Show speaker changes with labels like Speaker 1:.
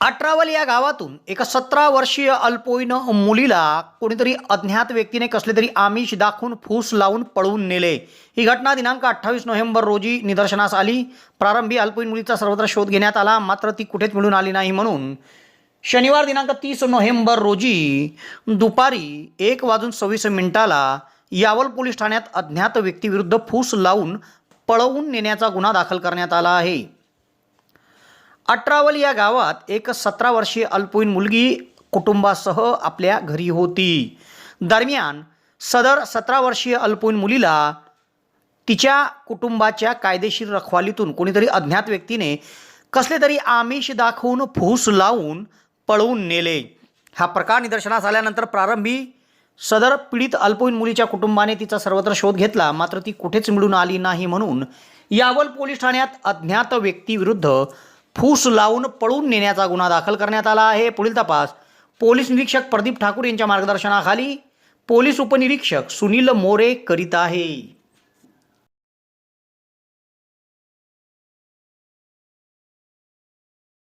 Speaker 1: अठरावल या गावातून एका सतरा वर्षीय अल्पवयीन मुलीला कोणीतरी अज्ञात व्यक्तीने कसले तरी आमिष दाखवून फूस लावून पळवून नेले. ही घटना दिनांक अठ्ठावीस नोव्हेंबर रोजी निदर्शनास आली. प्रारंभी अल्पवयीन मुलीचा सर्वत्र शोध घेण्यात आला. मात्र ती कुठेच मिळून आली नाही म्हणून शनिवार दिनांक तीस नोव्हेंबर रोजी दुपारी एक वाजून सव्वीस मिनिटाला यावल पोलीस ठाण्यात अज्ञात व्यक्तीविरुद्ध फूस लावून पळवून नेण्याचा गुन्हा दाखल करण्यात आला आहे. अठरावल या गावात एक सतरा वर्षीय अल्पवयीन मुलगी कुटुंबासह आपल्या घरी होती. दरम्यान सदर सतरा वर्षीय अल्पवयीन मुलीला तिच्या कुटुंबाच्या कायदेशीर रखवालीतून कोणीतरी अज्ञात व्यक्तीने कसले तरी आमिष दाखवून फूस लावून पळवून नेले. हा प्रकार निदर्शनास आल्यानंतर प्रारंभी सदर पीडित अल्पवयीन मुलीच्या कुटुंबाने तिचा सर्वत्र शोध घेतला मात्र ती कुठेच मिळून आली नाही म्हणून यावल पोलीस ठाण्यात अज्ञात व्यक्तीविरुद्ध फूस लावून पळून नेण्याचा गुन्हा दाखल करण्यात आला आहे. पुढील तपास. पोलीस निरीक्षक प्रदीप ठाकूर यांच्या मार्गदर्शनाखाली पोलीस उपनिरीक्षक सुनील मोरे करीत आहे.